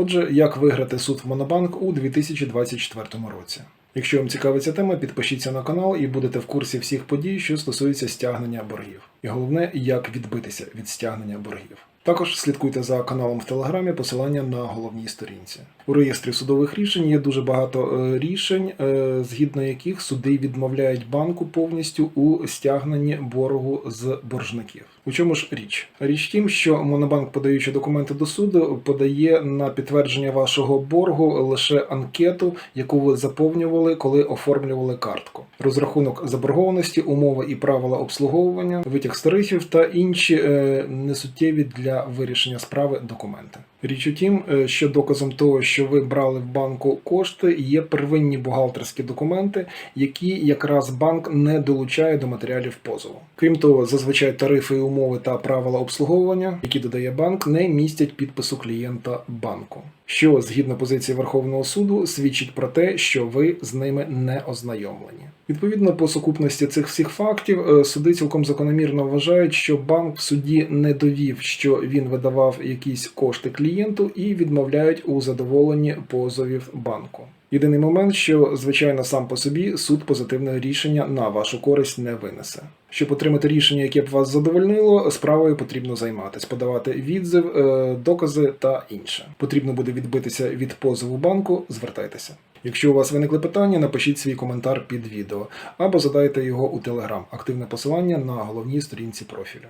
Отже, як виграти суд в Монобанк у 2024 році. Якщо вам цікава ця тема, підпишіться на канал і будете в курсі всіх подій, що стосуються стягнення боргів. І головне, як відбитися від стягнення боргів. Також слідкуйте за каналом в Телеграмі, посилання на головній сторінці. У реєстрі судових рішень є дуже багато е, рішень, е, згідно яких суди відмовляють банку повністю у стягненні боргу з боржників. У чому ж річ? Річ тім, що Монобанк, подаючи документи до суду, подає на підтвердження вашого боргу лише анкету, яку ви заповнювали, коли оформлювали картку. Розрахунок заборгованості, умови і правила обслуговування, витяг з тарифів та інші е, несуттєві для вирішення справи документи. Річ у тім, е, що доказом того, що ви брали в банку кошти, є первинні бухгалтерські документи, які якраз банк не долучає до матеріалів позову. Крім того, зазвичай тарифи умови та правила обслуговування, які додає банк, не містять підпису клієнта банку. Що згідно позиції Верховного суду свідчить про те, що ви з ними не ознайомлені. Відповідно, по сукупності цих всіх фактів, е, суди цілком закономірно вважають, що банк в суді не довів, що він видавав якісь кошти клієнту, і відмовляють у задоволенні позовів банку. Єдиний момент, що звичайно сам по собі суд позитивне рішення на вашу користь не винесе. Щоб отримати рішення, яке б вас задовольнило, справою потрібно займатися, подавати відзив, е, докази та інше. Потрібно буде відбитися від позову банку. Звертайтеся. Якщо у вас виникли питання, напишіть свій коментар під відео або задайте його у Telegram. Активне посилання на головній сторінці профілю.